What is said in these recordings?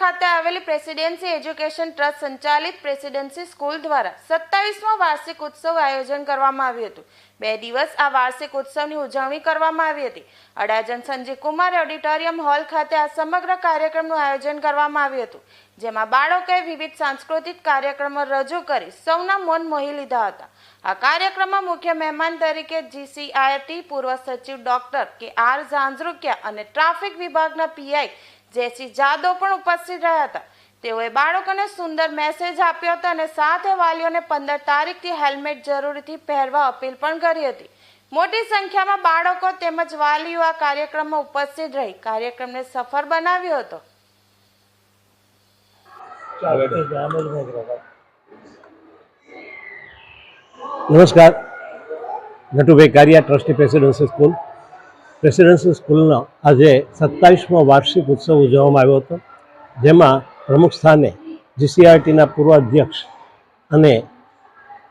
ખાતે આવેલી presidency education trust સંચાલિત પ્રેસિડેન્સી સ્કૂલ દ્વારા સત્તાવીસમો વાર્ષિક ઉત્સવ આયોજન કરવામાં આવ્યું હતું. બે દિવસ આ વાર્ષિક ઉત્સવની ઉજવણી કરવામાં આવી હતી. અડાજન સંજીવ કુમાર ઓડિટોરિયમ હોલ ખાતે આ સમગ્ર કાર્યક્રમનું આયોજન કરવામાં આવ્યું હતું, જેમાં બાળકોએ વિવિધ સાંસ્કૃતિક કાર્યક્રમો રજૂ કરી સૌના મન મોહી લીધા હતા. આ કાર્યક્રમમાં મુખ્ય મહેમાન તરીકે જીસીઆઈટી પૂર્વ સચિવ ડોક્ટર કે આર ઝાંઝરુકિયા અને ટ્રાફિક વિભાગના પીઆઈ જેસી જાદવ પણ ઉપસ્થિત રહ્યા હતા. તેઓએ બાળકોને સુંદર મેસેજ આપ્યો હતો અને સાથે વાલીઓને પંદર તારીખથી હેલ્મેટ જરૂરથી પહેરવા અપીલ પણ કરી હતી. મોટી સંખ્યામાં બાળકો તેમજ વાલીઓ આ કાર્યક્રમમાં ઉપસ્થિત રહી કાર્યક્રમને સફળ બનાવ્યો હતો. નમસ્કાર. Natubhai Kariya trustee presidency school presidency સ્કૂલનો આજે સત્તાવીસમો વાર્ષિક ઉત્સવ ઉજવવામાં આવ્યો હતો. જેમાં પ્રમુખ સ્થાને જીસીઆરટીના પૂર્વ અધ્યક્ષ અને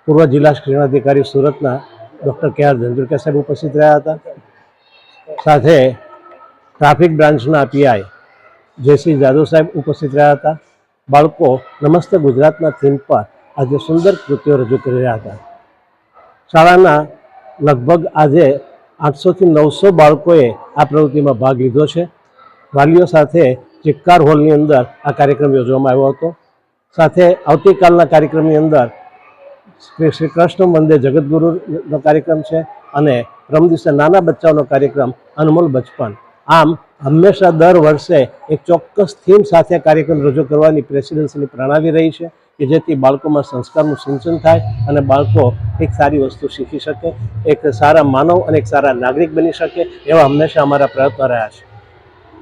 પૂર્વ જિલ્લા શિક્ષણાધિકારી સુરતના ડૉક્ટર કે આર ધંધુરકા સાહેબ ઉપસ્થિત રહ્યા હતા. સાથે ટ્રાફિક બ્રાન્ચના પીઆઈ જેસી જાદવ સાહેબ ઉપસ્થિત રહ્યા હતા. બાળકો નમસ્તે ગુજરાતના થીમ પર આજે સુંદર કૃતિઓ રજૂ કરી રહ્યા હતા. શાળાના લગભગ આજે આઠસોથી નવસો બાળકોએ આ પ્રવૃત્તિમાં ભાગ લીધો છે. વાલીઓ સાથે ચિક્કાર હોલની અંદર આ કાર્યક્રમ યોજવામાં આવ્યો હતો. સાથે આવતીકાલના કાર્યક્રમની અંદર શ્રી કૃષ્ણ મંદિર જગતગુરુનો કાર્યક્રમ છે અને રમ દિવસે નાના બચ્ચાઓનો કાર્યક્રમ અનમોલ બચપન આમ હંમેશા દર વર્ષે એક ચોક્કસ થીમ સાથે કાર્યક્રમ રજૂ કરવાની પ્રેસિડેન્સીની પ્રણાલી રહી છે. કે જેથી બાળકોમાં સંસ્કારનું સિંચન થાય અને બાળકો એક સારી વસ્તુ શીખી શકે, એક સારા માનવ અને એક સારા નાગરિક બની શકે એવા હંમેશા અમારા પ્રયત્નો રહ્યા છે.